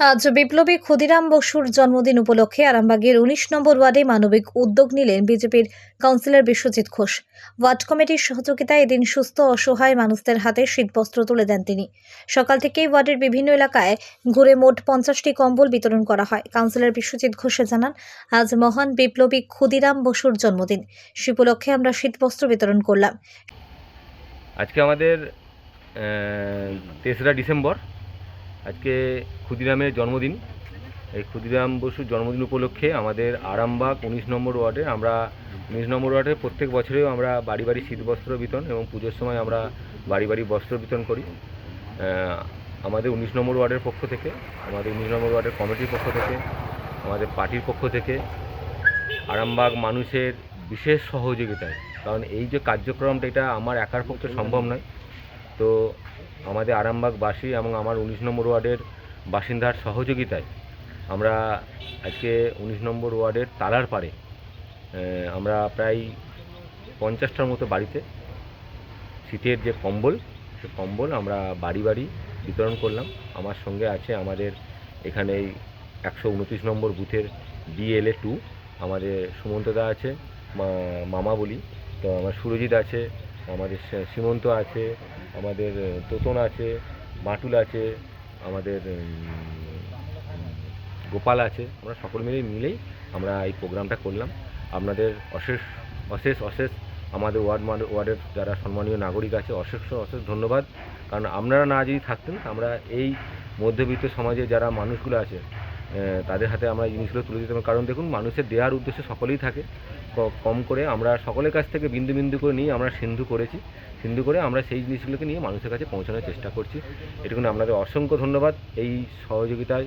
আজ বিপ্লবী ক্ষুদিরাম বসুর জন্মদিন উপলক্ষে আরামবাগের উনিশ নম্বর ওয়ার্ডে মানবিক উদ্যোগ নিলেন বিজেপির কাউন্সিলর বিশ্বজিৎ ঘোষ। ওয়ার্ড কমিটির সহযোগিতায় এদিন সুস্থ অসহায় মানুষদের হাতে শীতবস্ত্র তুলে দেন তিনি। সকাল থেকেই ওয়ার্ডের বিভিন্ন এলাকায় ঘুরে মোট পঞ্চাশটি কম্বল বিতরণ করা হয়। কাউন্সিলর বিশ্বজিৎ ঘোষে জানান, আজ মহান বিপ্লবী ক্ষুদিরাম বসুর জন্মদিন। সে উপলক্ষে আমরা শীতবস্ত্র বিতরণ করলাম। আজকে আমাদের তেসরা ডিসেম্বর। আজকে ক্ষুদিরামের জন্মদিন। এই ক্ষুদিরাম বসুর জন্মদিন উপলক্ষে আমাদের আরামবাগ উনিশ নম্বর ওয়ার্ডে আমরা, উনিশ নম্বর ওয়ার্ডে প্রত্যেক বছরেও আমরা বাড়ি বাড়ি শীতবস্ত্র বিতরণ এবং পুজোর সময় আমরা বাড়ি বাড়ি বস্ত্র বিতরণ করি। আমাদের উনিশ নম্বর ওয়ার্ডের পক্ষ থেকে, আমাদের উনিশ নম্বর ওয়ার্ডের কমিটির পক্ষ থেকে, আমাদের পার্টির পক্ষ থেকে আরামবাগ মানুষের বিশেষ সহযোগিতায়, কারণ এই যে কার্যক্রমটা এটা আমার একার পক্ষে সম্ভব নয়। তো আমাদের আরামবাগবাসী এবং আমার উনিশ নম্বর ওয়ার্ডের বাসিন্দার সহযোগিতায় আমরা আজকে উনিশ নম্বর ওয়ার্ডের তালার আহ, আমরা প্রায় পঞ্চাশটার মতো বাড়িতে শীতের যে কম্বল সে কম্বল আমরা বাড়ি বাড়ি বিতরণ করলাম। আমার সঙ্গে আছে আমাদের এখানে একশো উনত্রিশ নম্বর বুথের ডিএলএ টু আমাদের সুমন্তদা আছে মামা বলি তো আমার সুরজিৎ আছে আমাদের সীমন্ত আছে, আমাদের তোতন আছে, মাটুল আছে, আমাদের গোপাল আছে। আমরা সকল মিলে মিলেই আমরা এই প্রোগ্রামটা করলাম। আপনাদের অশেষ অশেষ অশেষ আমাদের ওয়ার্ড ওয়ার্ডের যারা সম্মানীয় নাগরিক আছে, অশেষ অশেষ ধন্যবাদ। কারণ আপনারা না যদি থাকতেন, আমরা এই মধ্যবিত্ত সমাজে যারা মানুষগুলো আছে তাদের হাতে আমরা এই জিনিসগুলো তুলে দিতে দিতাম কারণ দেখুন, মানুষের দেওয়ার উদ্দেশ্য সকলেই থাকে। কম করে আমরা সকলের কাছ থেকে বিন্দু বিন্দু করে নিয়ে আমরা সিন্ধু করেছি। সিন্ধু করে আমরা সেই জিনিসগুলোকে নিয়ে মানুষের কাছে পৌঁছানোর চেষ্টা করছি। এটুকুন আপনাদের অসংখ্য ধন্যবাদ এই সহযোগিতায়।